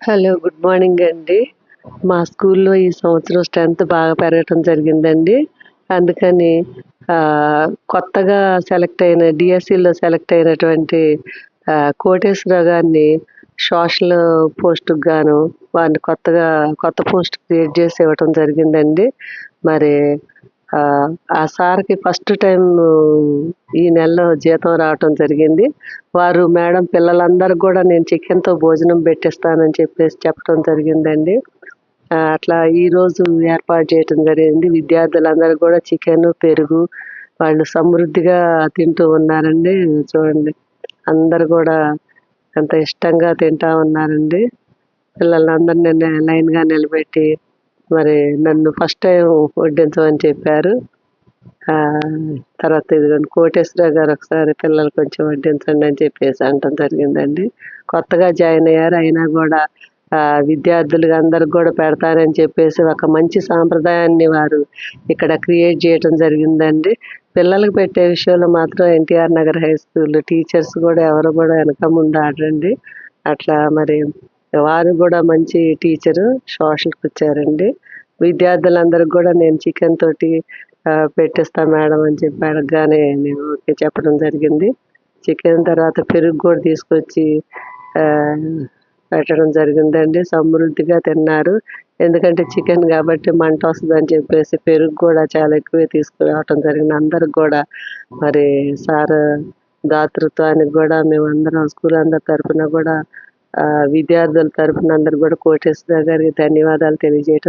Hello good morning అండి. మా స్కూల్లో ఈ సంవత్సరం స్ట్రెంత్ బాగా పెరగటం జరిగిందండి. అందుకని కొత్తగా సెలెక్ట్ అయిన డిఎస్సిలో సెలెక్ట్ అయినటువంటి కోటేశ్వరరావు గారిని సోషల్ పోస్ట్కి గాను వారిని కొత్తగా కొత్త పోస్ట్ క్రియేట్ చేసి ఇవ్వటం జరిగిందండి. మరి ఆ సార్కి ఫస్ట్ టైం ఈ నెలలో జీతం రావటం జరిగింది. వారు మేడం పిల్లలందరికీ కూడా నేను చికెన్తో భోజనం పెట్టిస్తానని చెప్పేసి చెప్పడం జరిగిందండి. అట్లా ఈరోజు ఏర్పాటు చేయటం జరిగింది. విద్యార్థులందరూ కూడా చికెన్ పెరుగు వాళ్ళు సమృద్ధిగా తింటూ ఉన్నారండి. చూడండి. అందరు కూడా ఎంత ఇష్టంగా తింటా ఉన్నారండి. పిల్లలందరినీ నేను లైన్గా నిలబెట్టి మరి నన్ను ఫస్ట్ టైం వడ్డించమని చెప్పారు. తర్వాత ఇదిగోండి కోటేశ్వరరావు గారు ఒకసారి పిల్లలు కొంచెం వడ్డించండి అని చెప్పేసి అనటం జరిగిందండి. కొత్తగా జాయిన్ అయ్యారు అయినా కూడా విద్యార్థులు అందరికి కూడా పెడతారని చెప్పేసి ఒక మంచి సాంప్రదాయాన్ని వారు ఇక్కడ క్రియేట్ చేయటం జరిగిందండి. పిల్లలకు పెట్టే విషయంలో మాత్రం NTR Nagar high school teachers కూడా ఎవరు కూడా వెనక ముందు ఆడరండి. అట్లా మరి వారు కూడా మంచి టీచరు సోషల్కి వచ్చారండి. విద్యార్థులందరికి కూడా నేను చికెన్ తోటి పెట్టిస్తా మేడం అని చెప్పి అడగగానే నేను ఓకే చెప్పడం జరిగింది. చికెన్ తర్వాత పెరుగు కూడా తీసుకొచ్చి పెట్టడం జరిగిందండి. సమృద్ధిగా తిన్నారు. ఎందుకంటే చికెన్ కాబట్టి మంట వస్తుంది అని చెప్పేసి పెరుగు కూడా చాలా ఎక్కువే తీసుకురావటం జరిగింది. అందరికి కూడా మరి సార్ దాతృత్వానికి కూడా మేమందరం స్కూల్ అందరి తరఫున కూడా విద్యార్థుల తరఫున అందరు కూడా కోటేశ్వర గారికి ధన్యవాదాలు తెలియజేయటం